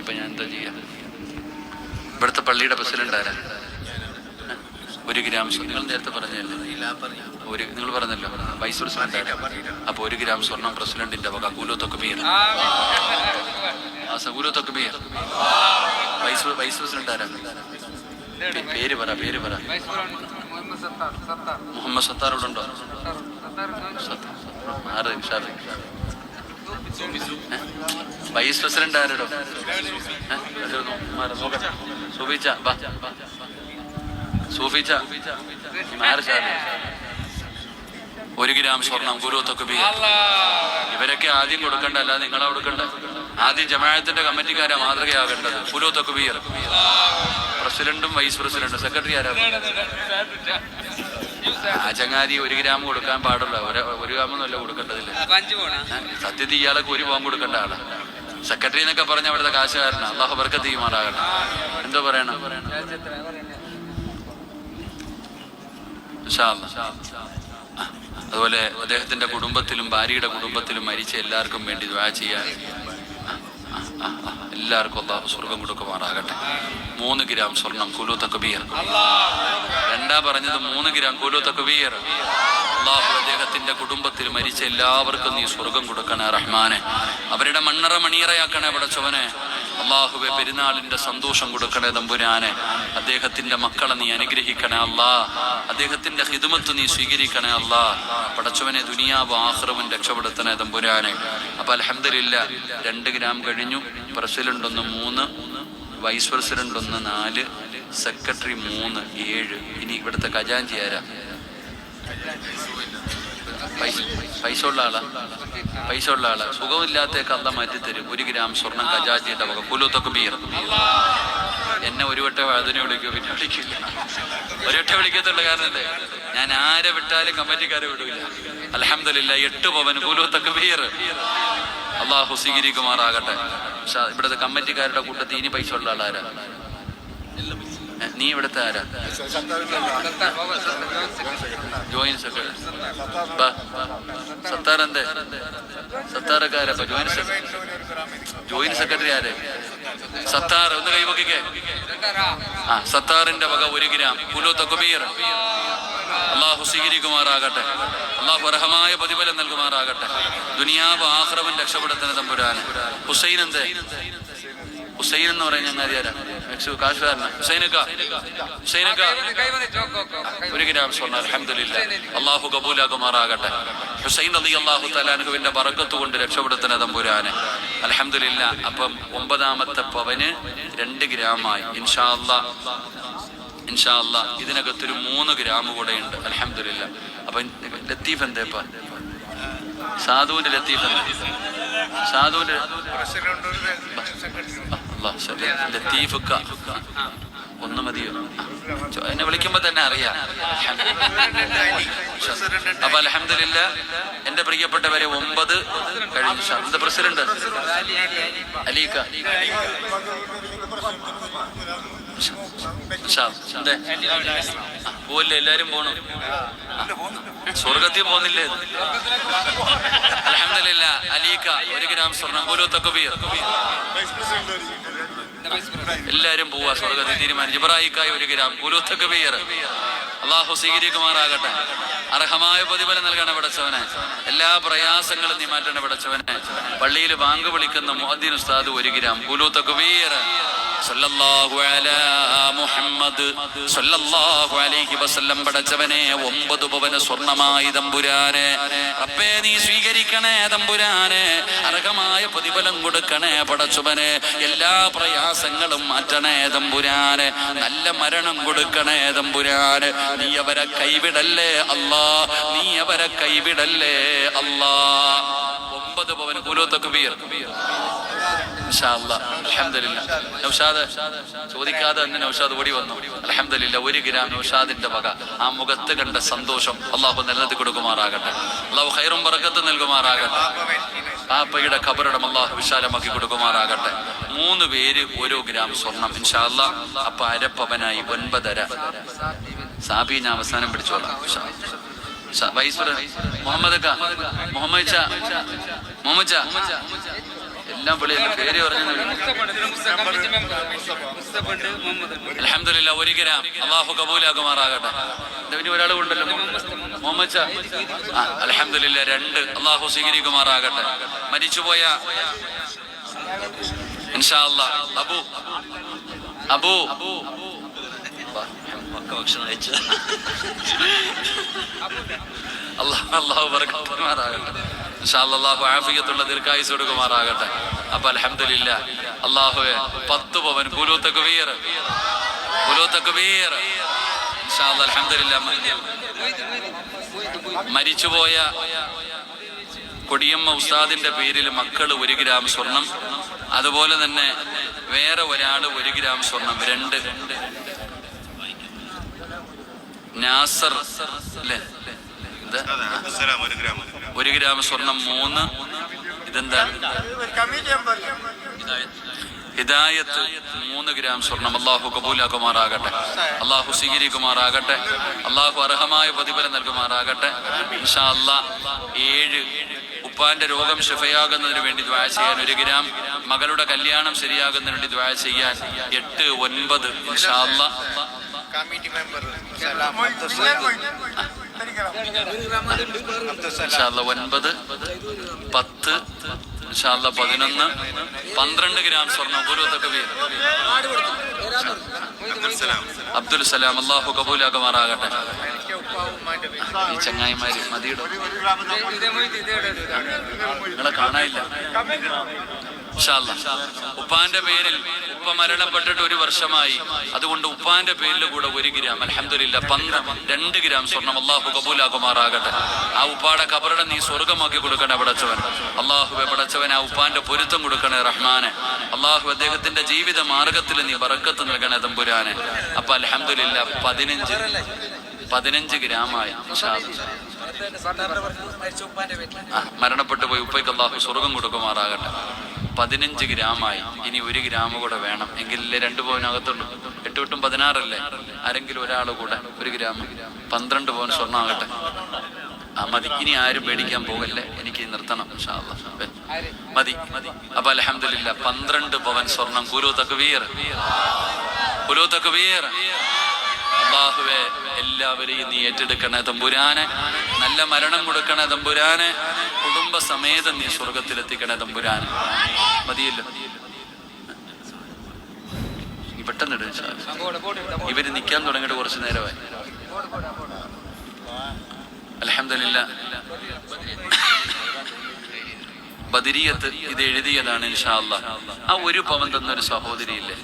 ഇപ്പൊ ഞാൻ എന്താ ചെയ്യാ? ഇവിടുത്തെ പള്ളിയുടെ പ്രസിഡന്റ് ഒരു ഗ്രാം നിങ്ങൾ നേരത്തെ പറഞ്ഞല്ലേ? ഒരു നിങ്ങൾ പറഞ്ഞല്ലോ. വൈസ് പ്രസിഡന്റ് അപ്പൊ ഒരു ഗ്രാം സ്വർണം പ്രസിഡന്റിന്റെ വക കൂലോത്തൊക്കെ ബിയർ ആ സകൂലോത്തൊക്കെ ബിയർ വൈസ് വൈസ് പ്രസിഡന്റ് ആരാ പേര് പറ പേര് പറ. മുഹമ്മദ് സത്താർ. ആറ് ഷാഫി? വൈസ് പ്രസിഡന്റ് ആരടോ. സൂഫിച്ച സൂഫിച്ച ഒരു ഗ്രാം സ്വർണം ഗുരുത്തൊക്കെ ഇവരൊക്കെ ആദ്യം കൊടുക്കണ്ട അല്ലാതെ നിങ്ങളാ കൊടുക്കണ്ട. ആദ്യം ജമാഅത്തിന്റെ കമ്മിറ്റിക്കാരാ മാതൃകയാകേണ്ടത്. ഗുരുത്തൊക്കെ പ്രസിഡന്റും വൈസ് പ്രസിഡന്റും. സെക്രട്ടറി ആരാ? ആ ചങ്ങാതി ഒരു ഗ്രാം കൊടുക്കാൻ പാടുള്ള ഒരു ഗ്രാമൊന്നുമല്ല കൊടുക്കേണ്ടതില്ല. സത്യത്തിൽ ഇയാളൊക്കെ ഒരു പോകാൻ കൊടുക്കേണ്ട ആളാ. സെക്രട്ടറി എന്നൊക്കെ പറഞ്ഞ അവിടുത്തെ കാശുകാരനാണ് അള്ളാഹു ബർക്കത്ത് ചെയ്യുമാറാകട്ടെ എന്തോ പറയണം. അതുപോലെ അദ്ദേഹത്തിന്റെ കുടുംബത്തിലും ഭാര്യയുടെ കുടുംബത്തിലും മരിച്ച എല്ലാവർക്കും വേണ്ടി ദ്വാ ചെയ്യാൻ എല്ലാവർക്കും അള്ളാഹു സ്വർഗം കൊടുക്കുമാറാകട്ടെ. മൂന്ന് ഗ്രാം സ്വർണം കുലു തക്ബീർ. രണ്ടാ പറഞ്ഞത് മൂന്ന് ഗ്രാം കുലു തക്ബീർ. അള്ളാഹു അദ്ദേഹത്തിന്റെ കുടുംബത്തിൽ മരിച്ച എല്ലാവർക്കും നീ സ്വർഗം കൊടുക്കണേ റഹ്മാനെ. അവരുടെ മണ്ണറ മണിയറയാക്കണേ പടച്ചവനെ. അള്ളാഹുവെ പെരുന്നാളിന്റെ സന്തോഷം കൊടുക്കണേ തമ്പുരാനെ. അദ്ദേഹത്തിന്റെ മക്കളെ നീ അനുഗ്രഹിക്കണേ അല്ലാ അദ്ദേഹത്തിന്റെ ഹിതുമത്ത് നീ സ്വീകരിക്കണേ അല്ലാ പടച്ചവനെ ദുനിയാവ് ആഹ്റവും രക്ഷപ്പെടുത്തണേ തമ്പുരാനെ. അപ്പൊ അലഹമില്ല രണ്ട് ഗ്രാം കഴിഞ്ഞു. പ്രസിഡന്റ് ഒന്ന് മൂന്ന് വൈസ് പ്രസിഡന്റ് ഒന്ന് നാല് സെക്രട്ടറി മൂന്ന് ഏഴ്. ഇനി ഇവിടുത്തെ ഖജാൻജി ആരാ? പൈസ ഉള്ള ആളാ. പൈസ ഉള്ള ആളാ. സുഖമില്ലാത്തേക്ക് അല്ല മാറ്റി തരും ഒരു ഗ്രാം സ്വർണം ഖജാജിയുടെ വക കുലത്തൊക്കെ ബീർ. എന്നെ ഒരു വട്ടം അതിനെ വിളിക്കൂ പിന്നെ വിളിക്കില്ല. വട്ടം വിളിക്കത്തുള്ള കാരണല്ലേ? ഞാൻ ആരെ വിട്ടാലും കമ്മിറ്റിക്കാരെ വിടൂല. അലഹമില്ല എട്ട് പവൻ കുലത്തൊക്കെ ബീർ. അള്ളാഹു സ്വീകരിക്കുമാറാകട്ടെ. പക്ഷെ ഇവിടുത്തെ കമ്മിറ്റിക്കാരുടെ കൂട്ടത്തിൽ ഇനി പൈസ ഉള്ള ആളാരാ? നീ ഇവിടുത്തെ ആരാ? ജോയിന്റ് സെക്രട്ടറി സത്താർ എന്തേ? സത്താറൊക്കെ ആരാ ജോയിന്റ് സെക്രട്ടറി ജോയിന്റ് സെക്രട്ടറി ആരെ? സത്താർ ഒന്ന് കൈവക്കിക്കേ ആ സത്താറിന്റെ വക ഒരു ഗ്രാം. കുലു തക്കുബീർ അള്ളാഹു സ്വീകരിക്കുമാറാകട്ടെ. അള്ളാഹു അർഹമായ പ്രതിഫലം നൽകുമാറാകട്ടെ. ദുനിയാവ് ആഹ്റവൻ രക്ഷപ്പെടുത്തുന്ന തമ്പുരാൻ ഹുസൈൻ എന്തേ? ഹുസൈൻ എന്ന് പറയുന്ന ചങ്ങാതി ആരാ കാശുകാരന. ഹുസൈനക്ക ഹുസൈനക്ക ഒരു ഗ്രാം സ്വർണ അലഹമില്ല അള്ളാഹു കബൂലാകുമാറാകട്ടെ. ഹുസൈൻ അലി അള്ളാഹു തലാനുഹുവിന്റെ വറക്കത്ത് കൊണ്ട് രക്ഷപ്പെടുത്തുന്ന തമ്പുരാന്. അലഹമില്ല അപ്പം ഒമ്പതാമത്തെ പവന് രണ്ട് ഗ്രാമായി. ഇൻഷാ ഇൻഷാല്ല ഇൻഷാ അല്ലാ ഇതിനകത്തൊരു മൂന്ന് ഗ്രാം കൂടെ ഉണ്ട്. അലഹമില്ല അപ്പൊ ലത്തീഫ് എന്തേപ്പ സാധുവിന്റെ ലത്തീഫ് സാധുവിന്റെ അല്ലാ, ശരി. ലത്തീഫ് ക. ഒന്ന് മതിയോ എന്നെ വിളിക്കുമ്പോ തന്നെ അറിയാം അപ്പൊ അലഹമില്ല എന്റെ പ്രിയപ്പെട്ടവരെ ഒമ്പത് കഴിഞ്ഞു. എന്താ പ്രസിഡന്റ് അലീക്ക പോവല്ലേ എല്ലാരും പോണം? സ്വർഗത്തിൽ പോകുന്നില്ലേ അലഹമില്ല അലീക്ക ഒരു ഗ്രാം സ്വർണം. ഓരോത്തൊക്കെ തക്കബീർ എല്ലാരും പോവാ സ്വർഗത്തിൽ തീരുമാനിച്ചു. ഇബ്രാഹിക്കായി ഒരു ഗ്രാം. ഓരോത്തൊക്കെ പേര് അള്ളാഹു സ്വീകരിക്കുമാറാകട്ടെ. അർഹമായ പ്രതിഫലം നൽകണ പടച്ചവനെ. എല്ലാ പ്രയാസങ്ങളും നീ മാറ്റണ പടച്ചവനെ. പള്ളിയിൽ ബാങ്ക് വിളിക്കുന്ന മുഅദ്ദിൻ ഉസ്താദ് ഒരു ഗ്രാം. കുലൂത്ത പേര് പടച്ചവനെ ഒമ്പത് പവന സ്വർണമായി തമ്പുരാനെ. അപ്പേ നീ സ്വീകരിക്കണേ തമ്പുരാനെ. അർഹമായ പ്രതിഫലം കൊടുക്കണേ പടച്ചുവനെ. എല്ലാ പ്രയാസങ്ങളും മാറ്റണേ തമ്പുരാനെ. നല്ല മരണം കൊടുക്കണേ തമ്പുരാനെ. നീ അവരെ കൈവിടല്ലേ അല്ലാ നീ അവരെ കൈവിടല്ലേ അല്ലാ നൗഷാദ് ചോദിക്കാതെ തന്നെ നൗഷാദ് ഓടി വന്നു. അലഹമില്ല ഒരു ഗ്രാം നൗഷാദിന്റെ വക ആ മുഖത്ത് കണ്ട സന്തോഷം അള്ളാഹു നിലനിർത്തി കൊടുക്കുമാറാകട്ടെ. അള്ളാഹു ഹൈറും പറക്കത്ത് നൽകുമാറാകട്ടെ. പാപ്പയുടെ ഖബറിടം അള്ളാഹു വിശാലമാക്കി കൊടുക്കുമാറാകട്ടെ. മൂന്ന് പേര് ഓരോ ഗ്രാം സ്വർണം. ഇൻഷാല്ല അപ്പൊ അരപ്പവനായി ഒൻപതര. സാബി ഞാൻ അവസാനം പിടിച്ചോളാം. വൈസ് മുഹമ്മദ് മുഹമ്മദ് മുഹമ്മദ് എല്ലാം വിളിയല്ല പേര് പറഞ്ഞു അലഹമില്ല ഒരു ഗ്രാം. അള്ളാഹു കബൂലാക്കുമാറാകട്ടെ ഇതിന് ഒരാൾ കൊണ്ടല്ലോ മുഹമ്മദ് രണ്ട്. അള്ളാഹു സ്വീകരിക്കുമാറാകട്ടെ. മരിച്ചുപോയ ഇൻഷാ അല്ലാ അബു അബു ഭക്ഷണം കഴിച്ചു അള്ളാഹു അള്ളാഹു അല്ലാ അള്ളാഹു ആഫിയത്തുള്ള ദീർഘായുസ് കൊടുക്കുമാറാകട്ടെ. അപ്പൊ അലഹമില്ല അള്ളാഹുവെ പത്ത് പവൻ കുലു തക്ബീർ. ഇൻഷാ അല്ലാ അൽഹംദുലില്ലാ മരിച്ചുപോയ കൊടിയമ്മ ഉസ്താദിന്റെ പേരിൽ മക്കൾ ഒരു ഗ്രാം സ്വർണം. അതുപോലെ തന്നെ വേറെ ഒരാൾ ഒരു ഗ്രാം സ്വർണം. രണ്ട്. നാസർ അല്ലേ ഒരു ഗ്രാം ഒരു ഗ്രാം. സ്വർണം മൂന്ന്. ഇതെന്താ? ഹിദായത്ത് മൂന്ന് ഗ്രാം സ്വർണം. അള്ളാഹു കബൂലാക്കുമാറാകട്ടെ. അള്ളാഹു സ്വീകരിക്കുമാറാകട്ടെ. അള്ളാഹു അർഹമായ പ്രതിഫലം നൽകുമാറാകട്ടെ. ഇൻഷാ അല്ലാ ഏഴ് ഉപ്പാന്റെ രോഗം ശിഫയാകുന്നതിന് വേണ്ടി ദ്വായ ചെയ്യാൻ ഒരു ഗ്രാം. മകളുടെ കല്യാണം ശരിയാകുന്നതിന് വേണ്ടി ദ്വായ ചെയ്യാൻ എട്ട് ഒൻപത് ഇൻഷാ അല്ലാ കമ്മിറ്റി മെമ്പർ സലാം ഇൻഷാല്ല ഒൻപത് പത്ത് ഇൻഷാല്ല പതിനൊന്ന് പന്ത്രണ്ട് ഗ്രാം സ്വർണം അബ്ദുൽ സലാം. അള്ളാഹു കബൂലാക്കുമാറാകട്ടെ ഈ ചങ്ങായിമാര് മതിയുടെ. നിങ്ങളെ കാണാനില്ല. ഉപ്പാന്റെ പേരിൽ ഉപ്പ മരണപ്പെട്ടിട്ട് ഒരു വർഷമായി. അതുകൊണ്ട് ഉപ്പാന്റെ പേരിൽ കൂടെ ഒരു ഗ്രാം അലഹമില്ല പന്ത്ര രണ്ട് ഗ്രാം സ്വർണം അള്ളാഹു കബൂലാകുമാറാകട്ടെ. ആ ഉപ്പാടെ കബറിടെ നീ സ്വർഗമാക്കി കൊടുക്കണേ പടച്ചവൻ. അള്ളാഹുബെ പടച്ചവൻ ആ ഉപ്പാന്റെ പൊരുത്തം കൊടുക്കണേ റഹ്മാനെ. അള്ളാഹു അദ്ദേഹത്തിന്റെ ജീവിത മാർഗത്തിൽ നീ വറക്കത്ത് നൽകണേ തമ്പുരാനെ. അപ്പൊ അലഹമില്ല പതിനഞ്ച് പതിനഞ്ച് ഗ്രാമായി മരണപ്പെട്ടു പോയി. ഉപ്പയ്ക്ക് അള്ളാഹു സ്വർഗം കൊടുക്കുമാറാകട്ടെ. പതിനഞ്ച് ഗ്രാമായി. ഇനി ഒരു ഗ്രാം കൂടെ വേണം. എങ്കിലല്ലേ രണ്ടു പവനകത്തുള്ളൂ എട്ട് വിട്ടും പതിനാറല്ലേ? ആരെങ്കിലും ഒരാൾ കൂടെ ഒരു ഗ്രാം പന്ത്രണ്ട് പവൻ സ്വർണമാകട്ടെ ആ മതി. ഇനി ആരും പേടിക്കാൻ പോകല്ലേ? എനിക്ക് നിർത്തണം. മതി മതി. അപ്പൊ അലഹമില്ല പന്ത്രണ്ട് പവൻ സ്വർണം കുരു തക്വീർ കുരു തക്വീർ അള്ളാഹുവെ എല്ലാവരെയും നീ ഏറ്റെടുക്കണേ തമ്പുരാനെ. നല്ല മരണം കൊടുക്കണേ തമ്പുരാനെ. കുടുംബസമേതം നീ സ്വർഗത്തിലെത്തിക്കണേ തമ്പുരാനെ. മതിയല്ലോ. പെട്ടെന്ന്. ഇവർ നിൽക്കാൻ തുടങ്ങിയിട്ട് കുറച്ച് നേരമായി. അലഹമില്ല ബദിരിയത്ത് ഇത് എഴുതിയതാണ് ഇൻഷാ അല്ലാ ആ ഒരു പവൻ തന്നൊരു സഹോദരിയില്ലേ?